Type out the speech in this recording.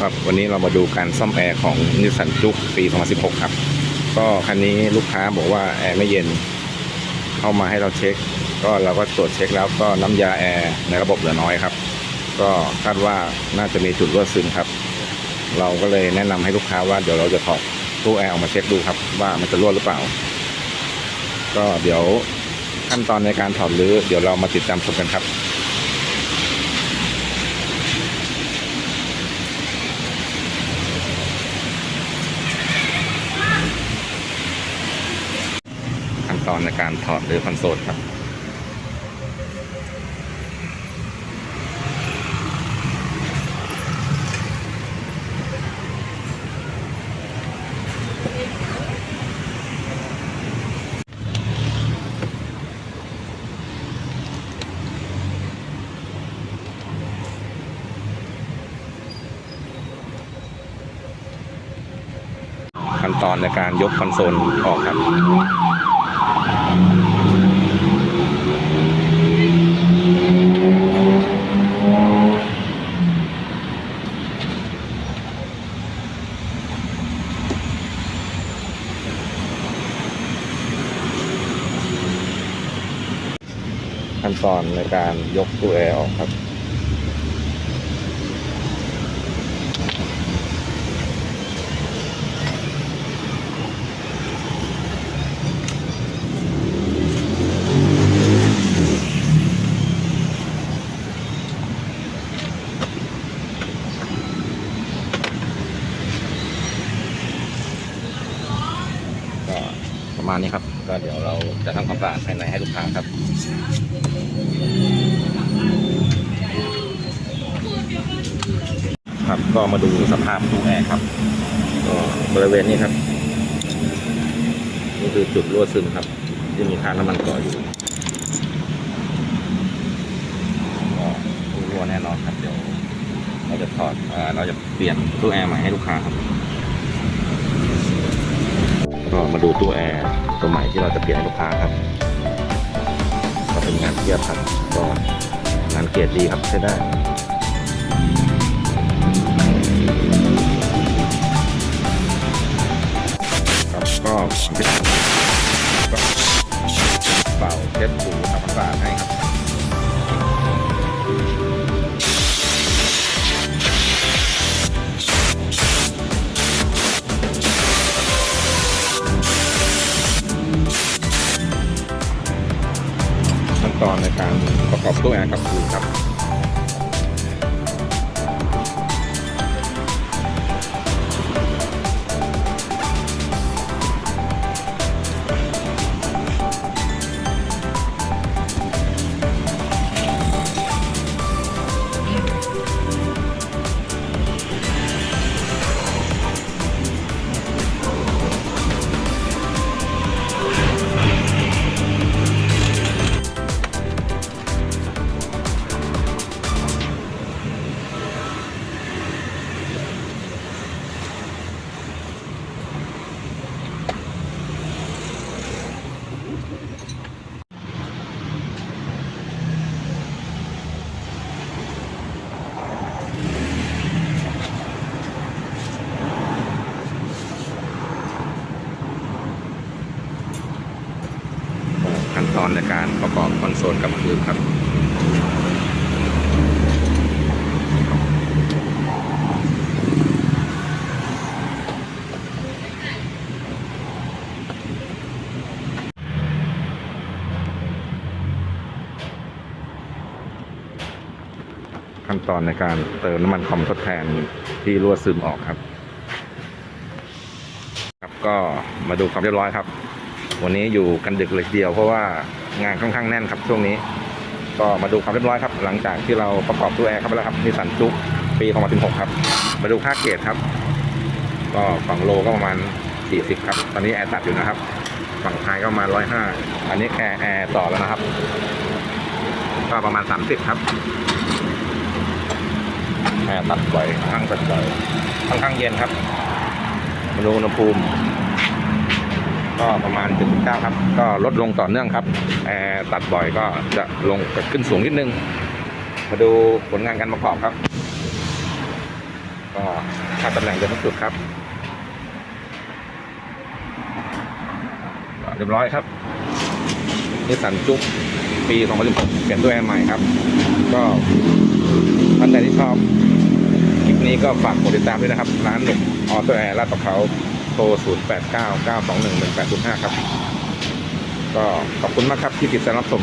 ครับวันนี้เรามาดูการซ่อมแอร์ของนิสสันจุกปี 2016 ครับ ก็คันนี้ลูกค้าบอกว่าแอร์ไม่เย็น เข้ามาให้เราเช็ค ก็เราก็ตรวจเช็คแล้วก็น้ำยาแอร์ในระบบเหลือน้อยครับ ก็คาดว่าน่าจะมีจุดรั่วซึมครับ เราก็เลยแนะนำให้ลูกค้าว่าเดี๋ยวเราจะถอดตู้แอร์ออกมาเช็คดูครับ ว่ามันจะรั่วหรือเปล่า ก็เดี๋ยวขั้นตอนในการถอดรื้อเดี๋ยวเรามาติดตามชมกันครับ ตอนในการถอดหรือคอนโซลครับขั้นตอนในการยกคอนโซลออกครับ ขั้นตอนในการยกตู้แอร์ออกครับ ก็ประ มาณนี้ครับ ก็เดี๋ยวเราจะทำความสะอาดภายในให้ลูกค้าครับครับก็มาดูสภาพตู้แอร์ครับก็บริเวณนี้ครับนี่คือจุดรั่วซึมครับ ที่มีค่าน้ำมันเก่ออยู่ก็รั่วแน่นอนครับเดี๋ยว เราจะถอดอ่อเราจะเปลี่ยนตู้แอร์ใหม่ให้ลูกค้าครับ ก็มาดูตู้แอร์ตัวใหม่ที่เราจะเปลี่ยนให้ลูกค้าครับ ก็เป็นงานเทียบครับก็งานเกรดดีครับใช้ได้ครับก็ก็เป่าเช็ดถูทำความสะอาดให้ครับ ตอนในการประกอบตู้แอร์กับคืนครับ อนโซลกับคืนครับขั้นตอนในการเติมน้ำมันคอมทดแทนที่รั่วซึมออกครับ ครับก็มาดูความเรียบร้อยครับ วันนี้อยู่กันดึกเลยทีเดียว เพราะว่างานค่อนข้างแน่นครับช่วงนี้ ก็มาดูความเรียบร้อยครับ หลังจากที่เราประกอบตู้แอร์เข้าไปแล้วครับนิสสันจุกปี2016ครับ มาดูค่าเกรดครับ ก็ฝั่งโลก็ประมาณ 40 ครับ ตอนนี้แอร์ตัดอยู่นะครับ ฝั่งไฮก็ประมาณ105 อันนี้แอร์แอร์ต่อแล้วนะครับ ก็ประมาณ 30 ครับแอร์ตัดบ่อยค่อนข้างตัดบ่อยค่อนข้างเย็นครับมาดูอุณหภูมิ ก็ประมาณ 79 ครับ ก็ลดลงต่อเนื่องครับแอร์ตัดบ่อยก็จะลงขึ้นสูงนิดนึง มาดูผลงานการประกอบครับ ก็ค่าตำแหน่งเดิมทุดครับเรียบร้อยครับนิสสันจุกปี2016เปลี่ยนด้วยอันใหม่ครับ ก็ท่านใดที่ชอบ คลิปนี้ก็ฝากกดติดตามด้วยนะครับ ร้านหนุ่มออโต้แอร์ลาดประเขา ทร 0 8 9 9 2 1 1 8 0 5 ครับ ก็ขอบคุณมากครับที่ติดตามรับชม